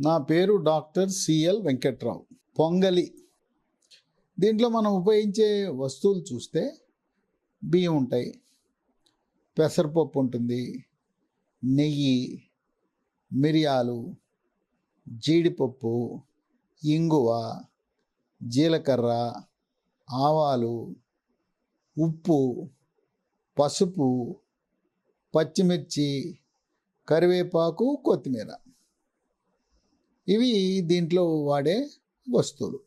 నా పేరు doctor CL Venkatrao. పొంగలి. దీంట్లో మనం ఉపయోగించే వస్తువులు చూస్తే బియ్యం ఉంటాయి పెసరపప్పు ఉంటుంది నెయ్యి మిరియాలు జీడిపప్పు ఇంగువ జీలకర్ర ఆవాలు ఉప్పు పసుపు పచ్చిమిర్చి కరివేపాకు కొత్తిమీర. ఇవి దీంట్లో వాడే వస్తువులు.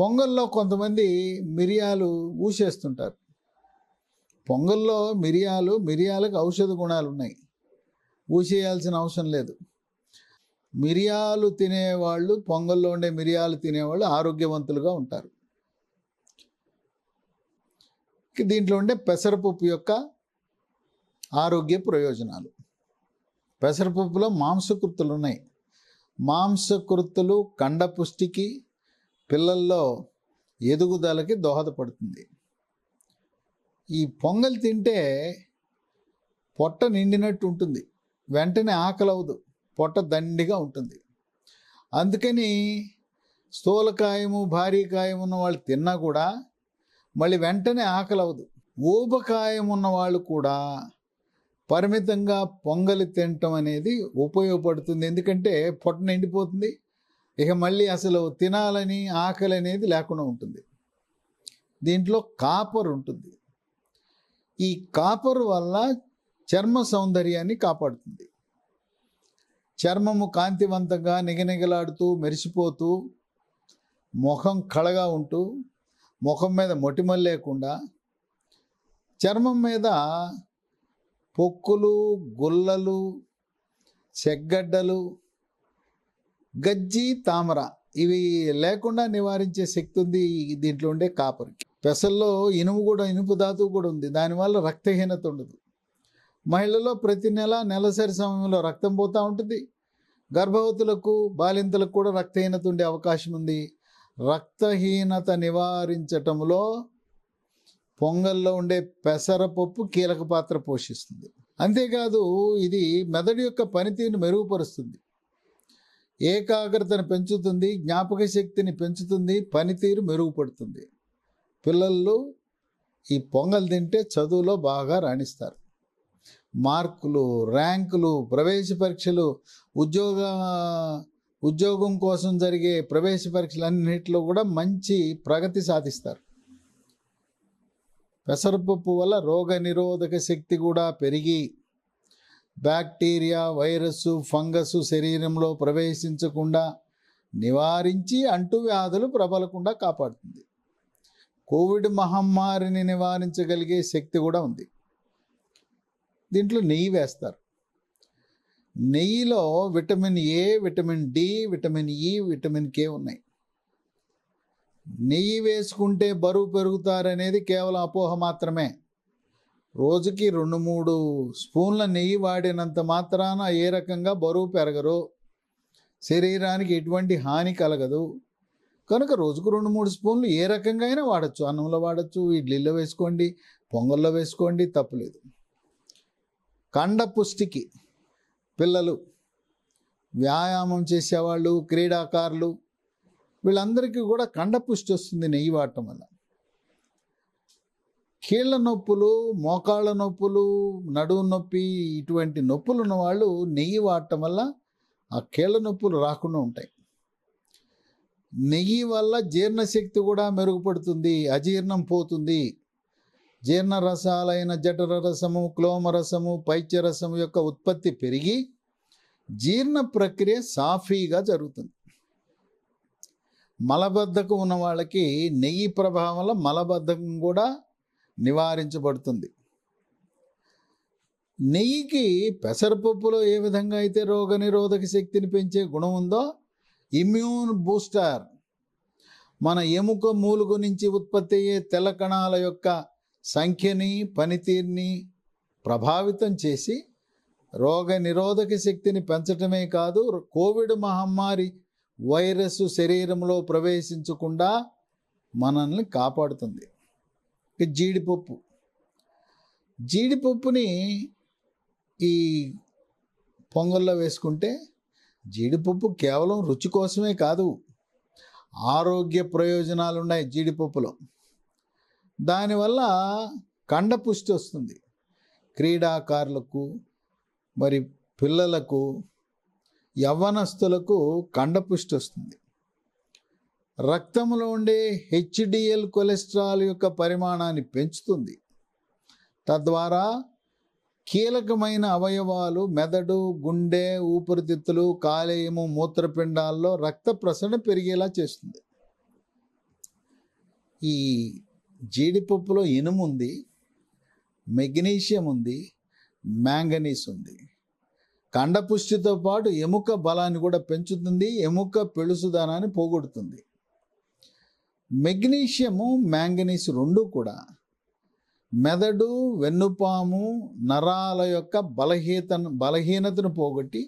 పొంగల్లో కొంతమంది మిరియాలు ఊసేస్తుంటారు. పొంగల్లో మిరియాలు మిరియాలకు ఔషధ గుణాలు ఉన్నాయి ఊసేయాల్సిన అవసరం లేదు. మిరియాలు తినేవాళ్ళు పొంగల్లో ఉండే మిరియాలు తినేవాళ్ళు ఆరోగ్యవంతులుగా ఉంటారు. దీంట్లో ఉండే పెసరపప్పు యొక్క ఆరోగ్య ప్రయోజనాలు. పెసరపప్పులో మాంసకృతులు ఉన్నాయి మాంసకృతులు కండపుష్టికి పిల్లల్లో ఎదుగుదలకి దోహదపడుతుంది. ఈ పొంగల్ తింటే పొట్ట నిండినట్టు ఉంటుంది. వెంటనే ఆకలి అవ్వదు పొట్ట దండిగా ఉంటుంది. అందుకని స్థూలకాయము భారీ ఉన్న వాళ్ళు తిన్నా కూడా మళ్ళీ వెంటనే ఆకలి అవ్వదు ఊబకాయం ఉన్న వాళ్ళు కూడా పరిమితంగా పొంగలి తినటం అనేది ఉపయోగపడుతుంది. ఎందుకంటే పొట్ట నిండిపోతుంది. ఇక మళ్ళీ అసలు తినాలని ఆకలి అనేది లేకుండా ఉంటుంది. దీంట్లో కాపర్ ఉంటుంది. ఈ కాపర్ వల్ల చర్మ సౌందర్యాన్ని కాపాడుతుంది. చర్మము కాంతివంతంగా నిగనిగలాడుతూ మెరిసిపోతూ ముఖం కళగా ఉంటూ ముఖం మీద మొటిమలు లేకుండా చర్మం మీద పొక్కులు గుల్లలు చెగ్గడ్డలు గజ్జి తామర ఇవి లేకుండా నివారించే శక్తి ఉంది దీంట్లో ఉండే కాపర్కి. పెసల్లో ఇనుము కూడా ఇనుపు ధాతువు కూడా ఉంది. దానివల్ల రక్తహీనత ఉండదు. మహిళల్లో ప్రతి నెల నెలసరి సమయంలో రక్తం పోతూ ఉంటుంది. గర్భవతులకు బాలింతలకు కూడా రక్తహీనత ఉండే అవకాశం ఉంది. రక్తహీనత నివారించటంలో పొంగల్లో ఉండే పెసరపప్పు కీలక పాత్ర పోషిస్తుంది. అంతేకాదు ఇది మెదడు యొక్క పనితీరును మెరుగుపరుస్తుంది. ఏకాగ్రతను పెంచుతుంది జ్ఞాపక శక్తిని పెంచుతుంది పనితీరు మెరుగుపడుతుంది. పిల్లలు ఈ పొంగల్ తింటే చదువులో బాగా రాణిస్తారు. మార్కులు ర్యాంకులు ప్రవేశ పరీక్షలు ఉద్యోగ ఉద్యోగం కోసం జరిగే ప్రవేశ పరీక్షలన్నింటిలో కూడా మంచి ప్రగతి సాధిస్తారు. పెసరపప్పు వల్ల రోగ నిరోధక శక్తి కూడా పెరిగి బ్యాక్టీరియా వైరస్ ఫంగస్ శరీరంలో ప్రవేశించకుండా నివారించి అంటువ్యాధులు ప్రబలకుండా కాపాడుతుంది. కోవిడ్ మహమ్మారిని నివారించగలిగే శక్తి కూడా ఉంది. దీంట్లో నెయ్యి వేస్తారు. నెయ్యిలో vitamin A vitamin D vitamin E vitamin K ఉన్నాయి. నెయ్యి వేసుకుంటే బరువు పెరుగుతారనేది కేవలం అపోహ మాత్రమే. రోజుకి రెండు మూడు స్పూన్ల నెయ్యి వాడినంత మాత్రాన ఏ రకంగా బరువు పెరగరు శరీరానికి ఎటువంటి హాని కలగదు. కనుక రోజుకు రెండు మూడు స్పూన్లు ఏ రకంగా అయినా వాడచ్చు. అన్నంలో వాడచ్చు ఇడ్లీలో వేసుకోండి పొంగల్లో వేసుకోండి తప్పులేదు కండ పుష్టికి పిల్లలు వ్యాయామం చేసేవాళ్ళు క్రీడాకారులు వీళ్ళందరికీ కూడా కండపుష్టి వస్తుంది నెయ్యి వాడటం వల్ల. కీళ్ళ నొప్పులు మోకాళ్ళ నొప్పులు నడుము నొప్పి ఇటువంటి నొప్పులు ఉన్న వాళ్ళు నెయ్యి వాడటం వల్ల ఆ కీళ్ళ నొప్పులు రాకుండా ఉంటాయి. నెయ్యి వల్ల జీర్ణశక్తి కూడా మెరుగుపడుతుంది అజీర్ణం పోతుంది. జీర్ణ రసాలైన జఠర రసము క్లోమ రసము పైత్య రసము యొక్క ఉత్పత్తి పెరిగి జీర్ణ ప్రక్రియ సాఫీగా జరుగుతుంది. మలబద్ధకం ఉన్న వాళ్ళకి నెయ్యి ప్రభావం వల్ల మలబద్ధకం కూడా నివారించబడుతుంది. నెయ్యికి పెసరపప్పులో ఏ విధంగా అయితే రోగనిరోధక శక్తిని పెంచే గుణం ఉందో ఇమ్యూన్ బూస్టర్ మన ఎముక మూలుగు నుంచి ఉత్పత్తి అయ్యే తెల్ల కణాల యొక్క సంఖ్యని పనితీరుని ప్రభావితం చేసి రోగ నిరోధక శక్తిని పెంచటమే కాదు కోవిడ్ మహమ్మారి వైరస్ శరీరంలో ప్రవేశించకుండా మనల్ని కాపాడుతుంది. జీడిపప్పు. జీడిపప్పుని ఈ పొంగల్లో వేసుకుంటే జీడిపప్పు కేవలం రుచి కోసమే కాదు ఆరోగ్య ప్రయోజనాలు ఉన్నాయి జీడిపప్పులో. దానివల్ల కండపుష్టి వస్తుంది. క్రీడాకారులకు మరి పిల్లలకు యవ్వనస్తులకు కండపుష్టి వస్తుంది. రక్తంలో ఉండే హెచ్డిఎల్ కొలెస్ట్రాల్ యొక్క పరిమాణాన్ని పెంచుతుంది. తద్వారా కీలకమైన అవయవాలు మెదడు గుండె ఊపిరితిత్తులు కాలేయము మూత్రపిండాల్లో రక్త ప్రసరణ పెరిగేలా చేస్తుంది. ఈ జీడిపప్పులో ఇనుము ఉంది మెగ్నీషియం ఉంది మ్యాంగనీస్ ఉంది. కండపుష్టితో పాటు ఎముక బలాన్ని కూడా పెంచుతుంది ఎముక పెళుసుదనాన్ని పోగొడుతుంది. మెగ్నీషియము మ్యాంగనీస్ రెండు కూడా మెదడు వెన్నుపాము నరాల యొక్క బలహీత బలహీనతను పోగొట్టి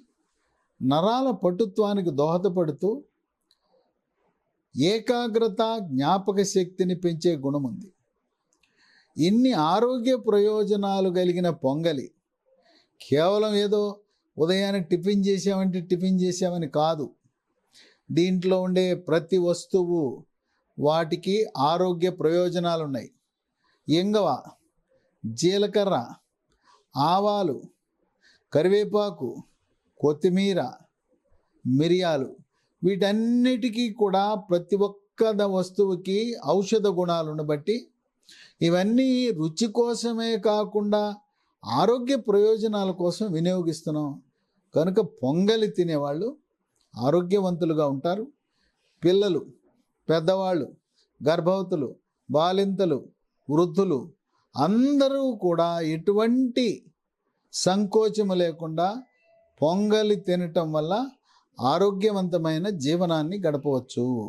నరాల పటుత్వానికి దోహదపడుతూ ఏకాగ్రత జ్ఞాపక శక్తిని పెంచే గుణం ఉంది ఇన్ని ఆరోగ్య ప్రయోజనాలు కలిగిన పొంగలి కేవలం ఏదో ఉదయాన్నే టిఫిన్ చేసామంటే టిఫిన్ చేసామని కాదు. దీంట్లో ఉండే ప్రతి వస్తువు వాటికి ఆరోగ్య ప్రయోజనాలు ఉన్నాయి ఎంగవ జీలకర్ర ఆవాలు కరివేపాకు కొత్తిమీర మిరియాలు వీటన్నిటికీ కూడా ప్రతి ఒక్క వస్తువుకి ఔషధ గుణాలను బట్టి ఇవన్నీ రుచి కోసమే కాకుండా ఆరోగ్య ప్రయోజనాల కోసం వినియోగిస్తున్నాం. కనుక పొంగలి తినేవాళ్ళు ఆరోగ్యవంతులుగా ఉంటారు. పిల్లలు పెద్దవాళ్ళు గర్భవతులు బాలింతలు వృద్ధులు అందరూ కూడా ఎటువంటి సంకోచము లేకుండా పొంగలి తినటం వల్ల ఆరోగ్యవంతమైన జీవనాన్ని గడపవచ్చు.